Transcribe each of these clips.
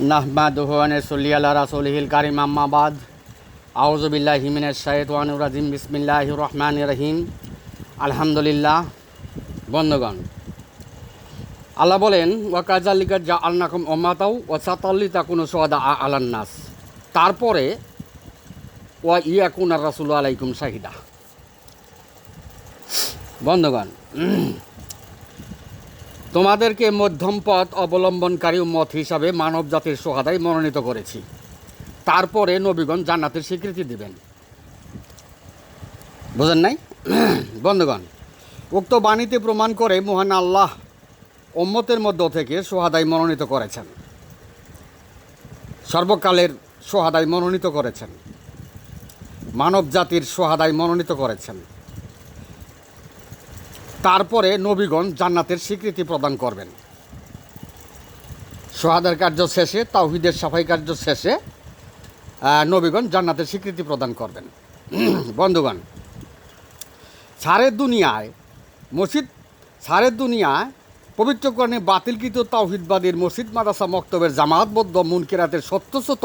নাহমাদুহু ওয়া নসল্লি আলা রাসূলিহিল কারীম, আম্মা বাদ। আউযু বিল্লাহি মিনাশ শাইতানির রাজিম, বিসমিল্লাহির রহমানির রহিম। আলহামদুলিল্লাহ। বন্ধুগণ, আল্লাহ বলেন ওয়া কাযালিকা জাআলনাকুম উম্মাতাও ওয়া সাতাল্লি তাকুনু শুহাদা আলান নাস। তারপরে, ওয়া ইয়াকুনা রাসূলু আলাইকুম শাহিদা। বন্ধুগণ তোমাদেরকে মধ্যম পথ অবলম্বনকারী মত হিসাবে মানব জাতির সোহাদায় মনোনীত করেছি। তারপরে নবীগণ জান্নাতের স্বীকৃতি দিবেন। বুঝেন নাই? বন্ধুগণ, উক্ত বাণীতে প্রমাণ করে মহান আল্লাহ ওম্মতের মধ্য থেকে সোহাদাই মনোনীত করেছেন। সর্বকালের সোহাদাই মনোনীত করেছেন। মানব জাতির সোহাদাই মনোনীত করেছেন। তারপরে নবীগণ জান্নাতের স্বীকৃতি প্রদান করবেন। সোহাদের কার্য শেষে, তাওহিদের সাফাই কার্য শেষে নবীগণ জান্নাতের স্বীকৃতি প্রদান করবেন। বন্ধুগণ সারের দুনিয়ায় মসজিদ সারের দুনিয়ায় পবিত্রকরণে বাতিলকৃত তাওহিদবাদীর মসজিদ মাদাসা মক্তবের জামাতবদ্ধ মুনকেরাতের সত্যশত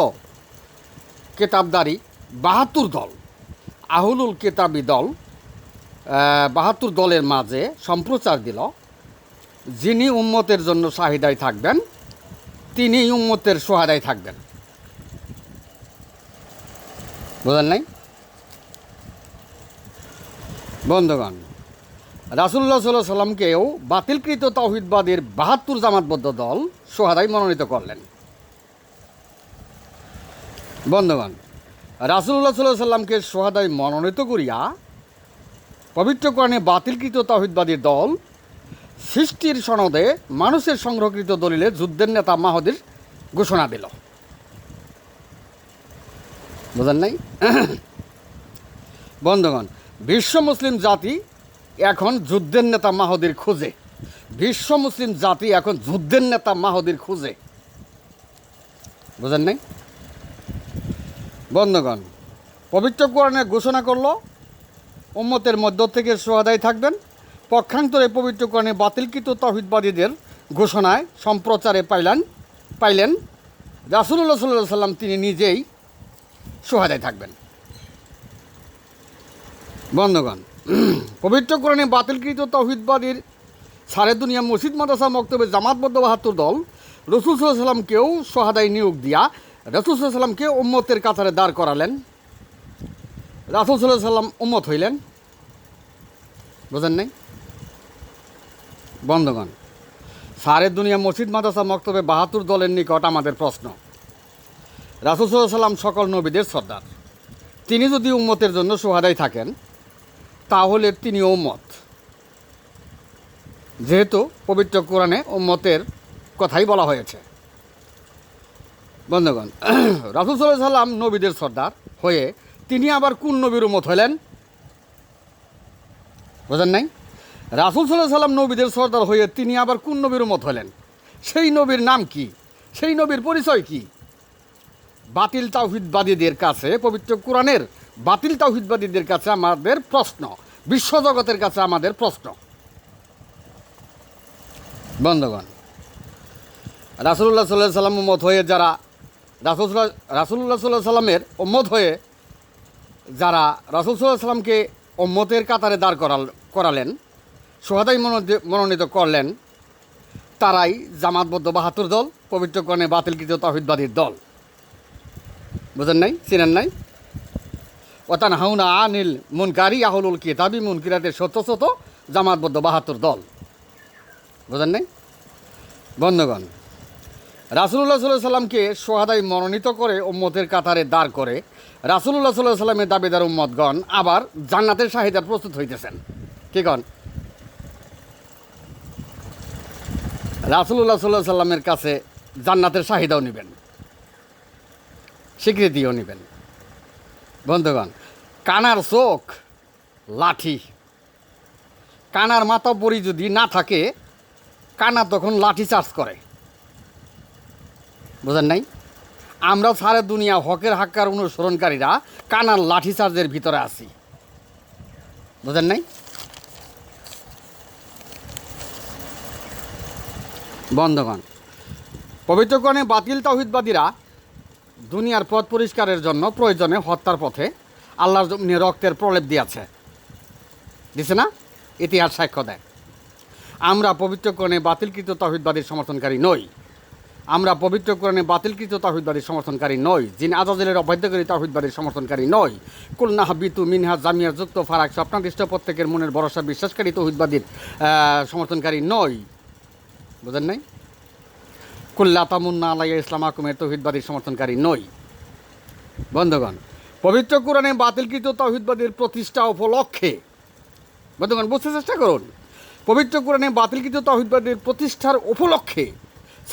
কেতাবদারি বাহাত্তর দল, আহুলুল কেতাবি দল বাহাত্তর দলের মাঝে সম্প্রচার দিল। যিনি উম্মতের জন্য সাহিদায় থাকবেন তিনি উম্মতের সোহাদায় থাকবেন। বুঝলেন নাই? বন্ধুগণ রাসুল্লাহ সাল্লাহ সাল্লামকেও বাতিলকৃত তৌহিদবাদের বাহাত্তর জামাতবদ্ধ দল সোহাদায় মনোনীত করলেন। বন্ধুগণ রাসুল্লাহ সাল্লাহ সাল্লামকে সোহাদায় মনোনীত করিয়া পবিত্রকরণে বাতিলকৃত তাহিদবাদী দল, সৃষ্টির সনদে মানুষের সংগ্রহকৃত দলিলে যুদ্ধের নেতা মাহদির ঘোষণা দিল। বুঝেন নাই? বন্ধুগণ, বিশ্ব মুসলিম জাতি এখন যুদ্ধের নেতা মাহদির খুঁজে। বিশ্ব মুসলিম জাতি এখন যুদ্ধের নেতা মাহদির খুঁজে। বুঝেন নাই? বন্ধুগণ, পবিত্র কোরআনে ঘোষণা করল উম্মতের মধ্য থেকে সোহাদায় থাকবেন। পক্ষান্তরে পবিত্রকরণে বাতিলকৃত তহিদবাদীদের ঘোষণায় সম্প্রচারে পাইলেন পাইলেন। রাসুল্লাহ সাল্লাহ সাল্লাম তিনি নিজেই সোহাদায় থাকবেন। বন্ধুগণ, পবিত্রকরণে বাতিলকৃত তহিদবাদীর সারে দুনিয়া মসজিদ মাদাসা মক্তবে জামাতবদ্ধ বাহাত্তর দল রসুল সাল্লামকেও সোহাদায় নিয়োগ দিয়া রসুল সাল্লামকে উম্মতের কাতারে দাঁড় করালেন। রাসুল সাল্লাহ সাল্লাম উম্মত হইলেন। বোঝেন নাই? বন্ধগণ সারে দুনিয়া মসজিদ মাদ্রাসা মক্তবে বাহাত্তর দলের নিকট আমাদের প্রশ্ন। রাসুল সাল্লাহ সাল্লাম সকল নবীদের সর্দার। তিনি যদি উম্মতের জন্য সোহাদাই থাকেন, তাহলে তিনি উম্মত। যেহেতু পবিত্র কোরআনে উম্মতের কথাই বলা হয়েছে। বন্ধুগণ, রাসুল সাল্লাহ সাল্লাম নবীদের সর্দার হয়ে তিনি আবার কোন নবীর উম্মত হলেন বোঝেন নাই? রাসুল সাল্লাহ সাল্লাম নবীদের সর্দার হয়ে তিনি আবার কোন নবীর উম্মত হলেন সেই নবীর নাম কি? সেই নবীর পরিচয় কি? বাতিল তাওহিদবাদীদের কাছে, পবিত্র কোরআনের বাতিল তাওহিদবাদীদের কাছে আমাদের প্রশ্ন, বিশ্বজগতের কাছে আমাদের প্রশ্ন। বন্ধগণ রাসুল্লাহ সাল্লাহ সাল্লাম উম্মত হয়ে যারা রাসুল্লাহ রাসুল্লাহ সাল্লাহ সাল্লামের উম্মত হয়ে যারা রাসুল সাল্লাহ সাল্লামকে ওম্মতের কাতারে দাঁড় করাল, করালেন, সোহাদাই মনোনীত- করলেন, তারাই জামাতবদ্ধ বাহাত্তর দল, পবিত্রকরণে বাতিলকৃত তহিদবাদীর দল। বুঝেন নাই? চিনেন নাই? ওতান হাউনা আনিল মুনকারি, আহলুল কিতাবি মুনকিরাতের শত শত জামাতবদ্ধ বাহাত্তর দল। বুঝেন নাই? বন্ধুগণ রাসুল্লাহ সাল্লাহ সাল্লামকে সোহাদাই মনোনীত করে উম্মতের কাতারে দাঁড় করে রাসুল্লাহ সাল্লাহ সাল্লামের দাবিদার উম্মতগণ আবার জান্নাতের শাহিদার প্রস্তুত হইতেছেন। কি কন? রাসুল্লাহ সাল্লাহ সাল্লামের কাছে জান্নাতের শাহিদাও নেবেন। স্বীকৃতিও নেবেন। বন্ধুগণ, কানার চোখ লাঠি। কানার মাথা পরি যদি না থাকে, কানা তখন লাঠি চার্জ করে। বুঝেন নাই? আমরা সারে দুনিয়া হকের হাক্কার অনুসরণকারীরা কানার লাঠি চার্জের ভিতরে আছি। বোঝেন নাই? বন্ধগণ, পবিত্রকরণে বাতিল তাহিদবাদীরা দুনিয়ার পথ পরিষ্কারের জন্য প্রয়োজনে হত্যার পথে আল্লাহর জমিনে রক্তের প্রলেপ দিয়েছে। দিছে না? ইতিহাস সাক্ষ্য দেয়। আমরা পবিত্রকরণে বাতিলকৃত তাহিদবাদীর সমর্থনকারী নই। আমরা পবিত্রকরণে বাতিলকৃত তাহিদবাদীর সমর্থনকারী নই। যিনি আজাজেলের অবাধ্যকারী তাহিদবাদীর সমর্থনকারী নই। কুলনাহা বিতু মিনহা জামিয়া যুক্ত ফারাক স্বপ্নাদিষ্ট প্রত্যেকের মনের ভরসা বিশ্বাসকারী তৌহিদবাদীর সমর্থনকারী নই। বুঝেন নাই? কুল্লা তামুন্না আলাইয়া ইসলাম আকুমের তৌহিদবাদীর সমর্থনকারী নই। বন্ধুগণ, পবিত্র কোরআনে বাতিলকৃত তৌহিদবাদীর প্রতিষ্ঠা উপলক্ষে, বন্ধুগণ, বুঝতে চেষ্টা করুন। পবিত্র কোরআনে বাতিলকৃত তৌহিদবাদীর প্রতিষ্ঠার উপলক্ষে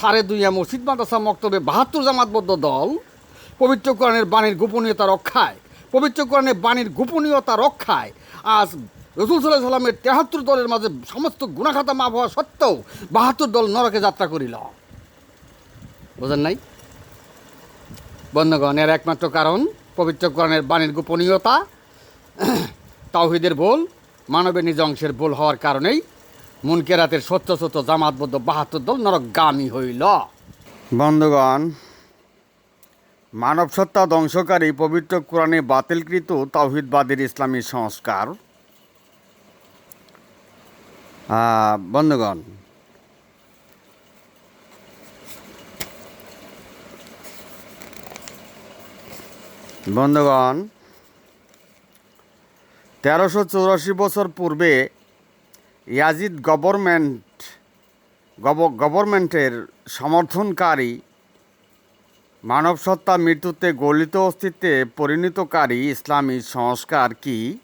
সাড়ে দুইয়া মসজিদ মাদ্রাসা মক্তবে বাহাত্তর জামাতবদ্ধ দল। পবিত্র কোরআনের বাণীর গোপনীয়তা রক্ষায়। পবিত্র কোরআনের বাণীর গোপনীয়তা রক্ষায়। আজ রসুল সাল্লাহ সাল্লামের তেহাত্তর দলের মাঝে সমস্ত গুণাখাতা মাফ হওয়া সত্ত্বেও বাহাত্তর দল নরকে যাত্রা করিল। বোঝেন নাই? বন্ধগণ, এর একমাত্র কারণ পবিত্র বাণীর গোপনীয়তা। তাওহিদের ভুল, মানবের নিজ অংশের ভুল হওয়ার কারণেই মুনকেরাতের সত্য সত্য জামাতবদ্ধ বাহাত্তর দল নরকগামী হইল। বন্ধুগণ মানব সত্তা ধ্বংসকারী পবিত্র কোরআনে বাতিলকৃত তাওহিদবাদের ইসলামী সংস্কার। বন্ধুগণ বন্ধুগণ, তেরোশো চৌরাশি বছর পূর্বে ইয়াজিদ গভর্নমেন্ট, গভ- গভর্নমেন্টের সমর্থনকারী মানব সত্তা মৃত্যুতে গলিত অস্তিত্বে পরিণতকারী ইসলামী সংস্কার কি?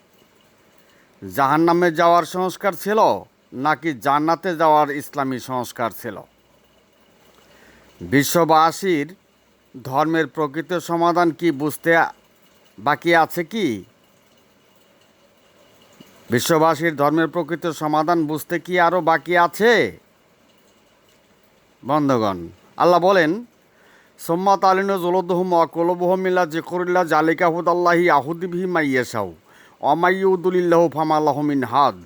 জাহান্নামে যাওয়ার সংস্কার ছিল নাকি জান্নাতে যাওয়ার ইসলামী সংস্কার ছিল? বিশ্ববাসীর ধর্মের প্রকৃত সমাধান কি বুঝতে বাকি আছে কি? বিশ্ববাসীর ধর্মের প্রকৃত সমাধান বুঝতে কি আরও বাকি আছে? বন্ধগণ, আল্লাহ বলেন, সোম্মাত আলিন জলদহুম অকলবহমিল্লা জেকরিল্লা জালিকা হুদ আল্লাহি আহুদিবিহি মাইয়েসাউ অমাইউদুলিল্লাহ ফামাল্লাহমিন হাদ।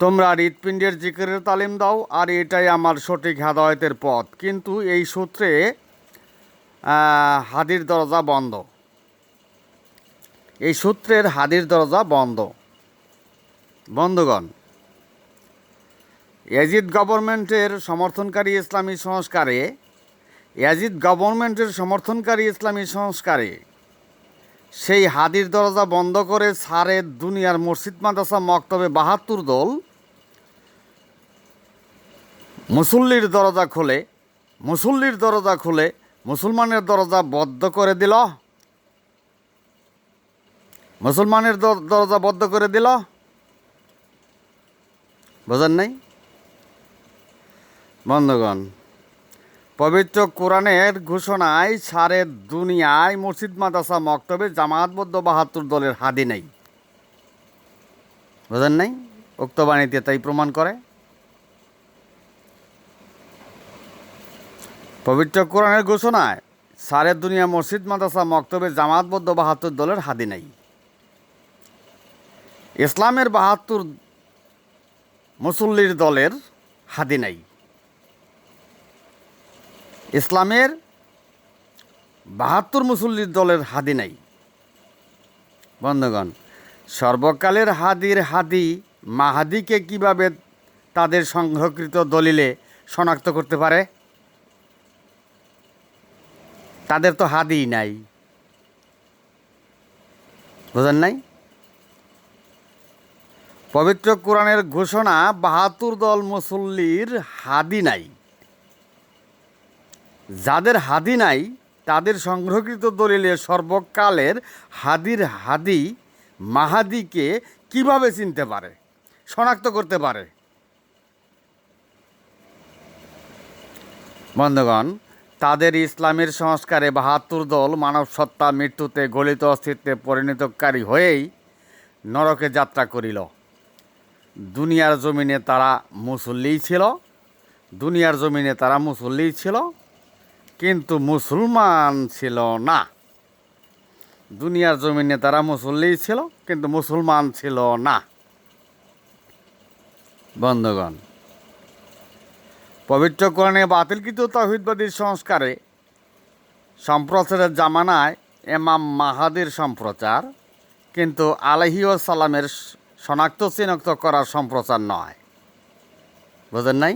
তোমরা হৃৎপিণ্ডের জিকিরের তালিম দাও, আর এটাই আমার সঠিক হেদায়তের পথ। কিন্তু এই সূত্রে হাদির দরজা বন্ধ। এই সূত্রের হাদির দরজা বন্ধ। বন্ধগণ, ইয়াজিদ গভর্নমেন্টের সমর্থনকারী ইসলামী সংস্কারে, ইয়াজিদ গভর্নমেন্টের সমর্থনকারী ইসলামী সংস্কারে সেই হাদির দরজা বন্ধ করে সারে দুনিয়ার মসজিদ, মাদ্রাসা, মক্তবে বাহাত্তর দল মুসল্লির দরজা খুলে, মুসল্লির দরজা খুলে মুসলমানের দরজা বদ্ধ করে দিল। মুসলমানের দর- দরজা বদ্ধ করে দিল। বোঝেন নাই? বন্ধুগণ, পবিত্র কোরআনের ঘোষণায় সারে দুনিয়ায় মসজিদ, মাদ্রাসা, মক্তবে জামাতবদ্ধ বাহাত্তর দলের হাদি নেই। বোঝেন নাই? উক্ত বাণীতে তাই প্রমাণ করে। পবিত্র কোরআনের ঘোষণায় সারে দুনিয়া মসজিদ, মাদ্রাসা, মক্তবে জামাতবদ্ধ বাহাত্তর দলের হাদি নেই। ইসলামের বাহাত্তর মুসল্লির দলের হাদি নাই। ইসলামের বাহাত্তর মুসল্লির দলের হাদি নাই। বন্ধুগণ, সর্বকালের হাদির হাদি মাহাদিকে কীভাবে তাদের সংরক্ষিত দলিলে শনাক্ত করতে পারে? তাদের তো হাদি নাই। বুঝেন নাই? পবিত্র কোরআনের ঘোষণা, বাহাত্তর দল মুসল্লির হাদি নাই। যাদের হাদি নাই, তাদের সংগ্রহকৃত দলিলে সর্বকালের হাদির হাদি মাহাদিকে কীভাবে চিনতে পারে? শনাক্ত করতে পারে। বন্ধুগণ, তাদের ইসলামের সংস্কারে বাহাত্তর দল মানব সত্তা মৃত্যুতে, গলিত অস্তিত্বে পরিণতকারী হয়েই নরকে যাত্রা করিল। দুনিয়ার জমিনে তারা মুসল্লিই ছিল, দুনিয়ার জমিনে তারা মুসল্লিই ছিল, কিন্তু মুসলমান ছিল না। দুনিয়ার জমিনে তারা মুসল্লিই ছিল, কিন্তু মুসলমান ছিল না। বন্ধগণ, পবিত্র বাতিলকৃত তহিদবাদীর সংস্কারে সম্প্রচারের জামানায় এমাম মাহাদির সম্প্রচার, কিন্তু আলহি ও সালামের শনাক্ত চিনাক্ত করার সম্প্রচার নয়। বুঝেন নাই?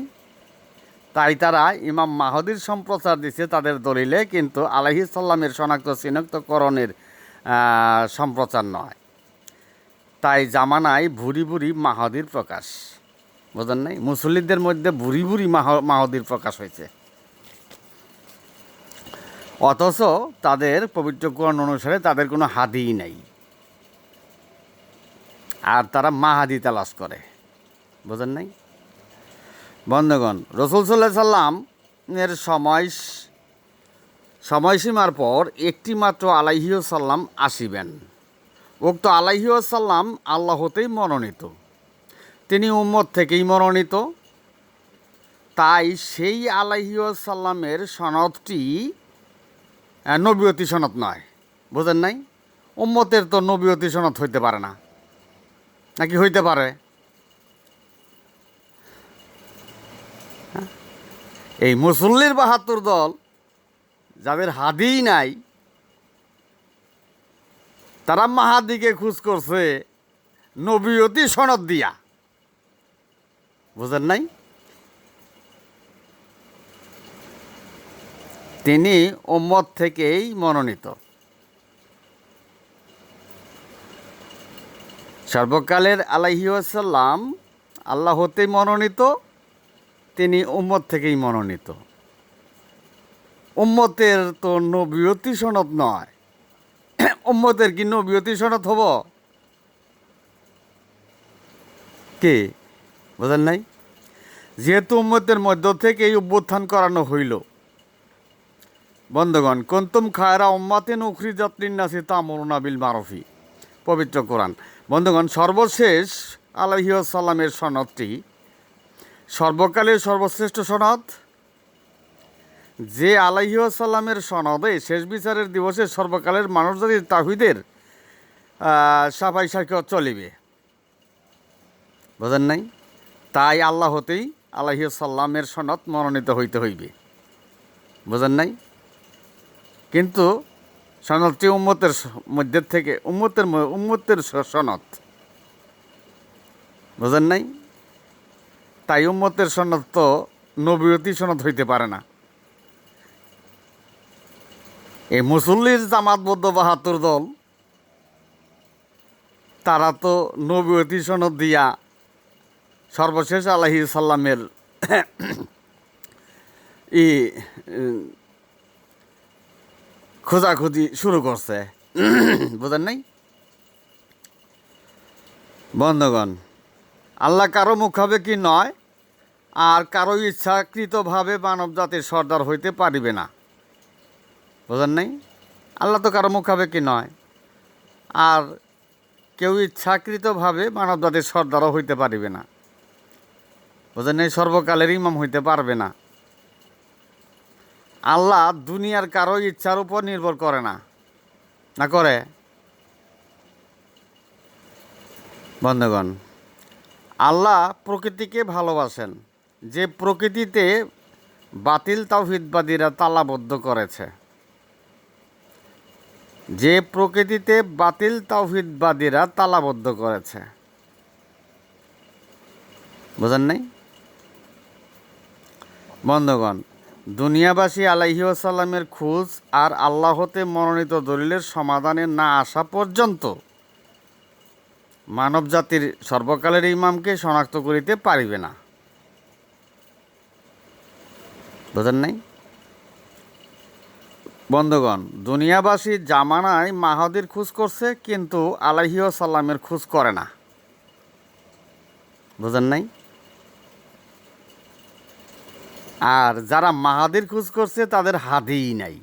তাই তারা ইমাম মাহদির সম্প্রচার দিছে তাদের দলিলে, কিন্তু আলহি সাল্লামের শনাক্ত চিনাক্তকরণের সম্প্রচার নয়। তাই জামানায় ভুরি ভুরি মাহাদির প্রকাশ। বোঝেন নাই? মুসল্লিদের মধ্যে ভুরি ভুরি মাহ, মাহাদির প্রকাশ হয়েছে। অথচ তাদের পবিত্র কোরআন অনুসারে তাদের কোনো হাদিই নাই। আর তারা মাহাদি তালাশ করে। বোঝেন নাই? বন্ধগণ, রসুল সাল্লাহ সাল্লাম এর সময় সময়সীমার পর একটি মাত্র আলাইহিও সাল্লাম আসিবেন। উক্ত আলাইহিও সাল্লাম আল্লাহতেই মনোনীত। তিনি উম্মত থেকেই মনোনীত। তাই সেই আলাইহিও সাল্লামের সনদটি নবীয়তি সনদ নয়। বোঝেন নাই? উম্মতের তো নবীয়তি সনদ হইতে পারে না। নাকি হইতে পারে? হ্যাঁ? এই মুসল্লির বাহাত্তর দল যাদের হাদিই নাই, তারা মাহাদিকে খুঁজ করছে নবীয়তি সনদ দিয়া। বুঝেন নাই? তিনি ওম্মত থেকেই মনোনীত। সর্বকালের আলাইসাল্লাম আল্লাহ হতেই মনোনীত, তিনি উম্মত থেকেই মনোনীত। উম্মতের তো নবীয়তি সনদ নয়। উম্মতের কি নবীয়তি সনদ হব? কে? বোঝেন নাই? যেহেতু উম্মতের মধ্য থেকে এই অভ্যুত্থান করানো হইল। বন্ধগণ, কন্তুম খায়রা উম্মাতে নখরি যাত্রীর নাসি তামরুনা বিল মারফি। পবিত্র কোরআন। বন্ধুগণ, সর্বশেষ আলহিউসাল্লামের সনদটি, সর্বকালের সর্বশ্রেষ্ঠ সনদ, যে আলাইসাল্লামের সনদে শেষ বিচারের দিবসে সর্বকালের মানবজাতির তাহিদের সাফাই সাক্ষ্য চলিবে। বোঝেন নাই? তাই আল্লাহ হতেই আলাইসাল্লামের সনদ মনোনীত হইতে হইবে। বোঝেন নাই? কিন্তু সনদটি উম্মতের মধ্যে থেকে, উম্মতের উম্মতের সনদ। বোঝেন নাই? তাই উম্মতের সনদ তো নবীয়তি সনদ হইতে পারে না। এই মুসল্লির জামাতবদ্ধ বাহাত্তর দল, তারা তো নবীয়তি সনদ দিয়া সর্বশেষ আলাহি সাল্লামের ই খোঁজাখুঁজি শুরু করছে। বুঝেন নাই? বন্ধগণ, আল্লাহ কারও মুখাবে কি নয়, আর কারও ইচ্ছাকৃতভাবে মানব জাতির সর্দার হইতে পারিবে না। বুঝেন নাই? আল্লাহ তো কারও মুখাবে কি নয়, আর কেউ ইচ্ছাকৃতভাবে মানব জাতির সর্দারও হইতে পারিবে না। বুঝেন নাই? সর্বকালের ইমাম হইতে পারবে না। আল্লাহ দুনিয়ার কারও ইচ্ছার উপর নির্ভর করে না। না করে? বন্ধুগণ, আল্লাহ প্রকৃতিকে ভালোবাসেন। যে প্রকৃতিতে বাতিল তাওহিদবাদীরা তালাবদ্ধ করেছে। যে প্রকৃতিতে বাতিল তাওহিদবাদীরা তালাবদ্ধ করেছে। বুঝেন নাই? বন্ধুগণ দুনিয়াবাসী আলাইসাল্লামের খোঁজ আর আল্লাহতে মনোনীত দলিলের সমাধানে না আসা পর্যন্ত মানব জাতির সর্বকালের ইমামকে শনাক্ত করিতে পারিবে না। বোঝেন নাই? বন্ধুগণ, দুনিয়াবাসী জামানায় মাহাদির খোঁজ করছে, কিন্তু আলাইহিও সাল্লামের খোঁজ করে না। বোঝেন নাই? আর যারা মাহাদির খোঁজ করছে, তাদের হাদিই নাই।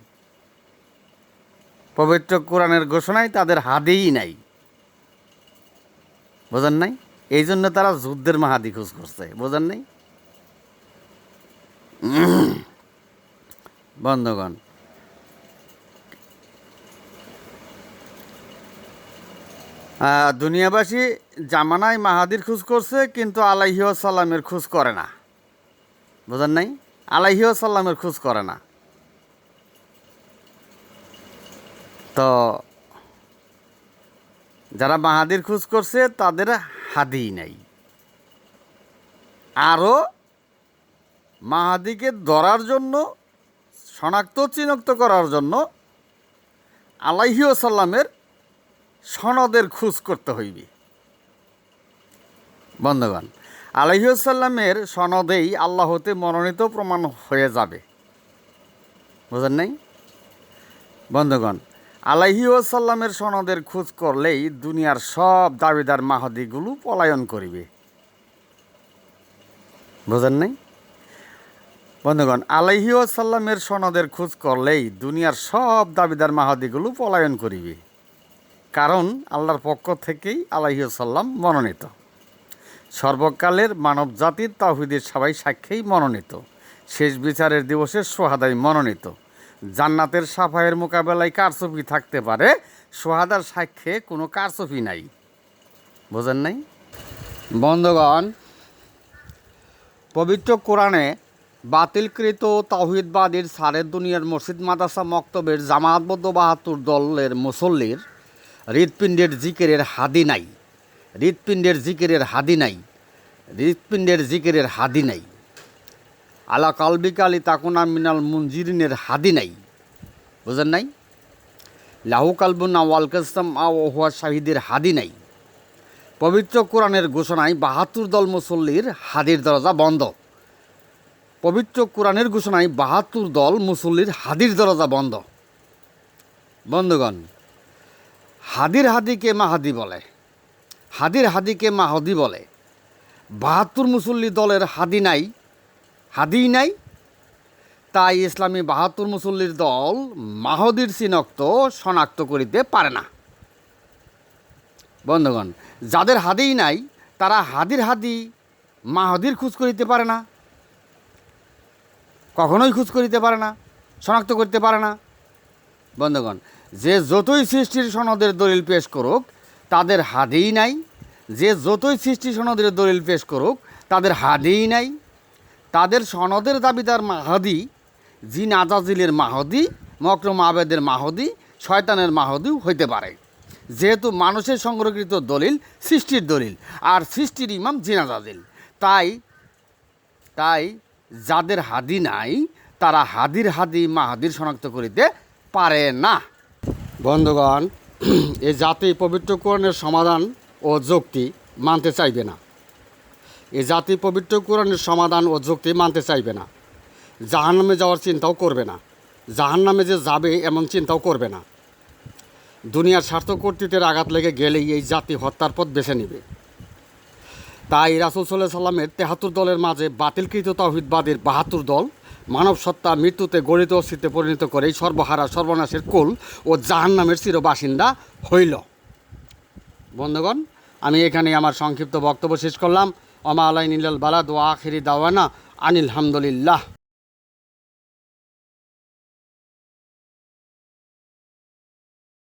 পবিত্র কোরআনের ঘোষণায় তাদের হাদিই নাই। বোঝেন নাই? এই জন্য তারা যুদ্ধের মাহাদি খোঁজ করছে, বোঝেন নাই? বন্ধগণ দুনিয়াবাসী জামানায় মাহাদির খোঁজ করছে, কিন্তু আলাইহিও সাল্লামের খোঁজ করে না। বুঝেন নাই? আলাইহি সাল্লামের খোঁজ করে না। তো যারা মাহাদির খোঁজ করছে, তাদের হাদি নাই। আরও মাহাদিকে ধরার জন্য, শনাক্ত চিনাক্ত করার জন্য আলাইহিও সাল্লামের সনদের খোঁজ করতে হইবে। বন্ধুগণ আলাইসাল্লামের সনদেই আল্লাহ হতে মনোনীত প্রমাণ হয়ে যাবে। বুঝেন নাই? বন্ধুগণ, আলাইহি সাল্লামের সনদের খোঁজ করলেই দুনিয়ার সব দাবিদার মাহাদিগুলো পলায়ন করিবে। বুঝেন নাই? বন্ধুগণ, আলাইহি সাল্লামের সনদের খোঁজ করলেই দুনিয়ার সব দাবিদার মাহাদিগুলো পলায়ন করিবে। কারণ আল্লাহর পক্ষ থেকেই আলাইহি সাল্লাম মনোনীত। সর্বকালের মানব জাতির তাহিদের সবাই সাক্ষেই মনোনীত। শেষ বিচারের দিবসের সোহাদাই মনোনীত। জান্নাতের সাফাইয়ের মোকাবেলায় কারচুপি থাকতে পারে, সোহাদার সাক্ষ্যে কোনো কারচুপি নাই। বোঝেন নাই? বন্ধগণ, পবিত্র কোরআনে বাতিলকৃত তাহিদবাদীর সারের দুনিয়ার মসজিদ মাদাসা মক্তবের জামাতবদ্ধ বাহাত্তর দলের মুসল্লির হৃৎপিণ্ডের জিকেরের হাদি নাই। হৃৎপিণ্ডের জিকিরের হাদি নাই। হৃৎপিণ্ডের জিকেরের হাদি নাই। আলা কালবিকালি তাকুনা মিনাল মুনজিরিনের হাদি নাই। বুঝেন নাই? লাহু কালবুনা ওয়াল কাসম আ ওহুয়া শাহিদের হাদি নাই। পবিত্র কোরআনের ঘোষণায় বাহাত্তর দল মুসল্লির হাদির দরজা বন্ধ। পবিত্র কোরআনের ঘোষণায় বাহাত্তর দল মুসল্লির হাদির দরজা বন্ধ। বন্ধুগণ, হাদির হাদিকে মাহাদি বলে? হাদির হাদিকে মাহদি বলে। বাহাত্তর মুসল্লি দলের হাদি নাই হাদি নাই। তাই ইসলামী বাহাত্তর মুসল্লির দল মাহদির চিনক্ত, শনাক্ত করিতে পারে না। বন্ধুগণ, যাদের হাদিই নাই, তারা হাদির হাদি মাহদির খোঁজ করিতে পারে না। কখনোই খোঁজ করিতে পারে না, শনাক্ত করতে পারে না। বন্ধুগণ, যে যতই সৃষ্টির সনদের দলিল পেশ করুক, তাদের হাদিই নাই যে যতই সৃষ্টি সনদের দলিল পেশ করুক, তাদের হাদিই নাই। তাদের সনদের দাবিদার মাহাদি, জিন আজাজিলের মাহদি, মকরম আবেদের মাহদি, শয়তানের মাহদিও হইতে পারে। যেহেতু মানুষের সংরক্ষিত দলিল সৃষ্টির দলিল, আর সৃষ্টির ইমাম জিনাজাজিল তাই তাই যাদের হাদি নাই, তারা হাদির হাদি মাহাদির শনাক্ত করিতে পারে না। বন্ধুগণ, এ জাতি পবিত্র কোরআনের সমাধান ও যুক্তি মানতে চাইবে না। এ জাতি পবিত্র কোরআনের সমাধান ও যুক্তি মানতে চাইবে না। জাহান্নামে যাওয়ার চিন্তাও করবে না। জাহান্নামে যে যাবে এমন চিন্তাও করবে না। দুনিয়ার স্বার্থ কর্তৃত্বের আঘাত লেগে গেলেই এই জাতি হত্যার পথ বেছে নেবে। তাই রাসুল সাল্লাহ সাল্লামের তেহাত্তর দলের মাঝে বাতিলকৃত তাহিদবাদের বাহাত্তর দল মানব সত্তা মৃত্যুতে গণিত অস্তিত্বে পরিণত করেই সর্বহারা, সর্বনাশের কুল ও জাহান্নামের চির বাসিন্দা হইল। বন্ধুগণ, আমি এখানে আমার সংক্ষিপ্ত বক্তব্য শেষ করলাম। অমা আলাই নীলাল বালাদ ও আখিরি দাওয়ানা আনিল হামদুলিল্লাহ।